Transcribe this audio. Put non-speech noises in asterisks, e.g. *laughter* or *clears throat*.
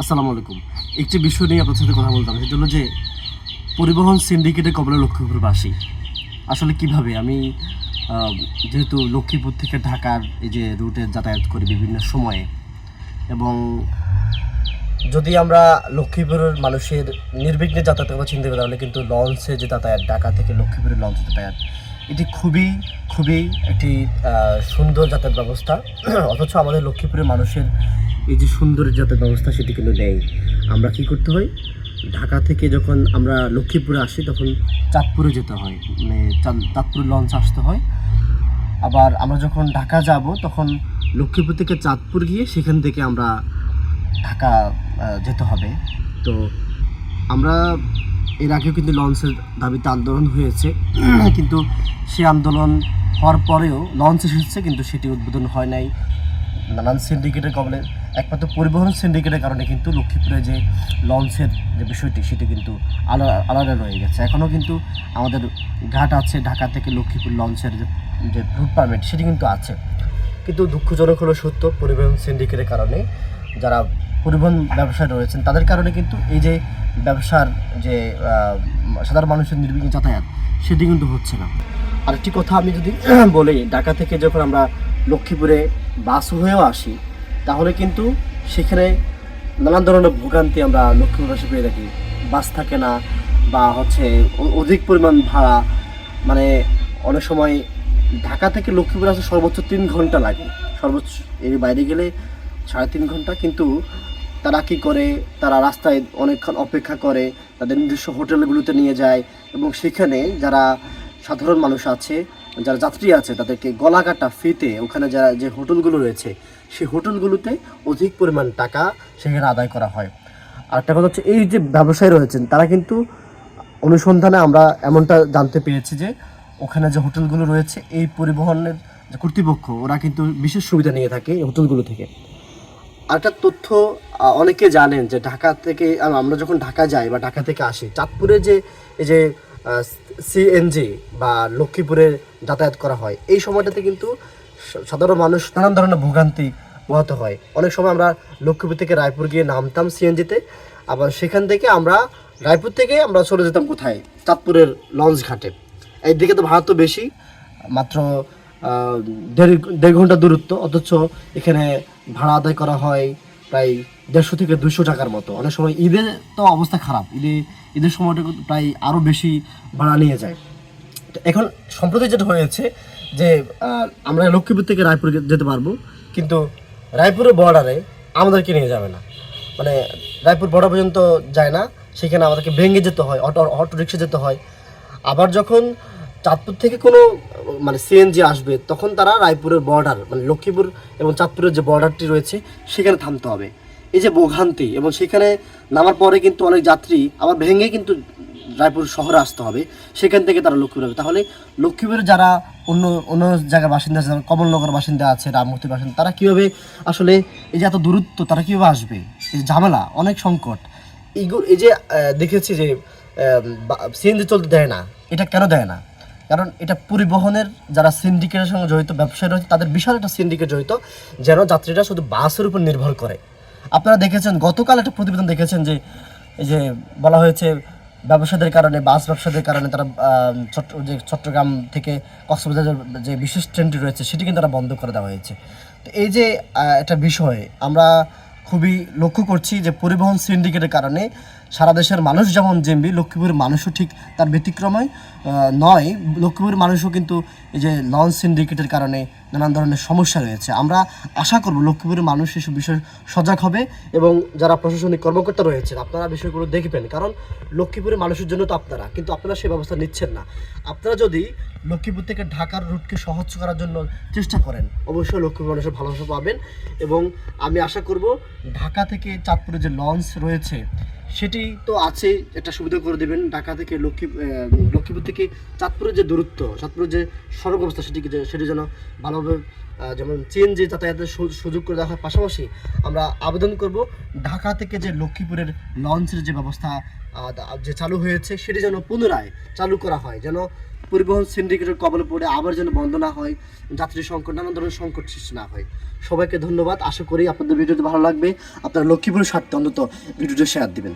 আসসালামু আলাইকুম। একটি বিষয় নিয়ে আপনার সাথে কথা বলতাম হলো যে পরিবহন সিন্ডিকেটের কবলে লক্ষ্মীপুরবাসী আসলে কীভাবে? আমি যেহেতু লক্ষ্মীপুর থেকে ঢাকার এই যে রুটে যাতায়াত করি বিভিন্ন সময়ে, এবং যদি আমরা লক্ষ্মীপুরের মানুষের নির্বিঘ্নে যাতায়াতের কথা চিন্তা করি, তাহলে কিন্তু লঞ্চে যে যাতায়াত, ঢাকা থেকে লক্ষ্মীপুরের লঞ্চে যাতায়াত, এটি খুবই খুবই একটি সুন্দর যাতায়াত ব্যবস্থা। *clears throat* অথচ আমাদের লক্ষ্মীপুরের মানুষের এই যে সুন্দর যাতায়াত ব্যবস্থা সেটি কিন্তু নেই। আমরা কি করতে হয়? ঢাকা থেকে যখন আমরা লক্ষ্মীপুরে আসি, তখন চাঁদপুরে যেতে হয়। মানে চাঁদ- চাঁদপুর লঞ্চ আসতে হয়। আবার আমরা যখন ঢাকা যাব, তখন লক্ষ্মীপুর থেকে চাঁদপুর গিয়ে সেখান থেকে আমরা ঢাকা যেতে হবে। তো আমরা এর আগেও কিন্তু লঞ্চের দাবিতে আন্দোলন হয়েছে। *clears throat* কিন্তু সে আন্দোলন হওয়ার পরেও লঞ্চ এসেছে, কিন্তু সেটি উদ্বোধন হয় নাই। নানান সিন্ডিকেটের কবলে একমাত্র পরিবহন সিন্ডিকেটের কারণে কিন্তু লক্ষ্মীপুরে যে লঞ্চের যে বিষয়টি, সেটি কিন্তু আলাদা রয়ে গেছে। এখনও কিন্তু আমাদের ঘাট আছে, ঢাকা থেকে লক্ষ্মীপুর লঞ্চের যে যে রুট পারমিট সেটি কিন্তু আছে। কিন্তু দুঃখজনক হলো সত্য, পরিবহন সিন্ডিকেটের কারণে যারা পরিবহন ব্যবসায় রয়েছেন, তাদের কারণে কিন্তু এই যে ব্যবসার যে সাধারণ মানুষের নির্বিঘ্ন যাতায়াত, সেটি কিন্তু হচ্ছে না। আরেকটি কথা আমি যদি বলি, ঢাকা থেকে যখন আমরা লক্ষ্মীপুরে বাস হয়েও আসি তাহলে কিন্তু সেখানে নানান ধরনের ভোগান্তি আমরা লক্ষ্মীপুরে পেয়ে থাকি। বাস থাকে না বা হচ্ছে অধিক পরিমাণ ভাড়া। মানে অনেক সময় ঢাকা থেকে লক্ষ্মীপুর আসতে সর্বোচ্চ তিন ঘণ্টা লাগে। সর্বোচ্চ এর বাইরে গেলে সাড়ে তিন ঘণ্টা। কিন্তু তারা কি করে? তারা রাস্তায় অনেকক্ষণ অপেক্ষা করে, তাদের নিজস্ব হোটেলগুলোতে নিয়ে যায় এবং সেখানে যারা সাধারণ মানুষ আছে যারা যাত্রী আছে, তাদেরকে গলা কাটা ফিতে ওখানে যারা যে হোটেলগুলো রয়েছে, সেই হোটেলগুলোতে অধিক পরিমাণ টাকা সেখানে আদায় করা হয়। আর একটা কথা হচ্ছে, এই যে ব্যবসায়ী রয়েছেন, তারা কিন্তু অনুসন্ধানে আমরা এমনটা জানতে পেরেছি যে, ওখানে যে হোটেলগুলো রয়েছে, এই পরিবহনের যে কর্তৃপক্ষ, ওরা কিন্তু বিশেষ সুবিধা নিয়ে থাকে এই হোটেলগুলো থেকে। আরেকটা তথ্য অনেকে জানেন যে ঢাকা থেকে আমরা যখন ঢাকা যাই বা ঢাকা থেকে আসি, চাঁদপুরে যে, এই যে সিএনজি বা লক্ষ্মীপুরে যাতায়াত করা হয়। এই সময়টাতে কিন্তু সাধারণ মানুষ নানান ধরনের ভোগান্তি পোহাতে হয়। অনেক সময় আমরা লক্ষ্মীপুর থেকে রায়পুর গিয়ে নামতাম সিএনজিতে আবার সেখান থেকে আমরা রায়পুর থেকে আমরা চলে যেতাম কোথায়? চাঁদপুরের লঞ্চ ঘাটে। এই দিকে তো ভাড়া তো বেশি, মাত্র দেড় দেড় ঘণ্টা দূরত্ব। অথচ এখানে ভাড়া আদায় করা হয়। প্রায় দেড়শো থেকে দুশো টাকার মতো। অনেক সময় ঈদে তো অবস্থা খারাপ। ঈদে, ঈদের সময়টা প্রায় আরও বেশি ভাড়া নিয়ে যায়। এখন সম্প্রতি যেটা হয়েছে যে আমরা লক্ষ্মীপুর থেকে রায়পুর যেতে পারব, কিন্তু রায়পুরের বর্ডারে আমাদেরকে নিয়ে যাবে না। মানে রায়পুর বর্ডার পর্যন্ত যায় না, সেখানে আমাদেরকে ভেঙে যেতে হয়, অটো অটো রিক্সা যেতে হয়। আবার যখন চাঁদপুর থেকে কোনো মানে সিএনজি আসবে, তখন তারা রায়পুরের বর্ডার মানে লক্ষ্মীপুর এবং চাঁদপুরের যে বর্ডারটি রয়েছে, সেখানে থামতে হবে। এই যে ভোগান্তি, এবং সেখানে নামার পরে কিন্তু অনেক যাত্রী আবার ভেঙে কিন্তু রায়পুর শহরে আসতে হবে, সেখান থেকে তারা লক্ষ্মীপুর হবে তাহলে লক্ষ্মীপুরের যারা অন্য অন্য জায়গার বাসিন্দা আছে, যেমন কমলনগর বাসিন্দা আছে, রামমূর্তির বাসিন্দা, তারা কীভাবে আসলে এই যে এত দূরত্ব, তারা কীভাবে আসবে? এই ঝামেলা, অনেক সংকট। এইগুলো, এই যে দেখেছি যে সিএনজি চলতে দেয় না, এটা কেন দেয় না? কারণ এটা পরিবহনের যারা সিন্ডিকেটের সঙ্গে জড়িত ব্যবসায়ী রয়েছে তাদের বিশাল একটা সিন্ডিকেট জড়িত, যেন যাত্রীরা শুধু বাসের উপর নির্ভর করে। আপনারা দেখেছেন, গতকাল একটা প্রতিবেদন দেখেছেন যে, এই যে বলা হয়েছে ব্যবসাদের কারণে, বাস ব্যবসাদের কারণে তারা যে চট্টগ্রাম থেকে কক্সবাজারের যে বিশেষ ট্রেনটি রয়েছে, সেটি কিন্তু তারা বন্ধ করে দেওয়া হয়েছে। তো এই যে একটা বিষয়, আমরা খুবই লক্ষ্য করছি যে পরিবহন সিন্ডিকেটের কারণে সারা দেশের মানুষ যেমন জেমবি লক্ষ্মীপুরের মানুষও ঠিক তার ব্যতিক্রমে নয়, লক্ষ্মীপুরের মানুষও কিন্তু এই যে লঞ্চ সিন্ডিকেটের কারণে নানান ধরনের সমস্যা রয়েছে। আমরা আশা করব লক্ষ্মীপুরের মানুষ এসব বিষয়ে সজাগ হবে এবং যারা প্রশাসনিক কর্মকর্তা রয়েছেন, আপনারা বিষয়গুলো দেখবেন কারণ লক্ষ্মীপুরের মানুষের জন্য তো আপনারা, কিন্তু আপনারা সেই ব্যবস্থা নিচ্ছেন না। আপনারা যদি লক্ষ্মীপুর থেকে ঢাকার রুটকে সহজ করার জন্য চেষ্টা করেন, অবশ্যই লক্ষ্মীপুর মানুষের ভালোবাসা পাবেন এবং আমি আশা করব ঢাকা থেকে চাঁদপুরে যে লঞ্চ রয়েছে সেটি তো আছে একটা সুবিধা করে দেবেন। ঢাকা থেকে লক্ষ্মী লক্ষ্মীপুর থেকে চাঁদপুরের যে দূরত্ব, চাঁদপুরের যে সড়ক অবস্থা সেটিকে সেটি যেন ভালোভাবে যেমন যে যাতায়াতের সুযোগ করে দেওয়া হয়। পাশাপাশি আমরা আবেদন করব ঢাকা থেকে যে লক্ষ্মীপুরের লঞ্চের যে ব্যবস্থা যে চালু হয়েছে সেটি যেন পুনরায় চালু করা হয়, যেন পরিবহন সিন্ডিকেটের কবলে পড়ে আবার যেন বন্ধ না হয়, যাত্রী সংকট, নানান ধরনের সংকট সৃষ্টি না হয়। সবাইকে ধন্যবাদ। আশা করি আপনাদের ভিডিওটি ভালো লাগবে। আপনারা লক্ষ্মীপুরের স্বার্থে অন্তত ভিডিওটি শেয়ার দিবেন।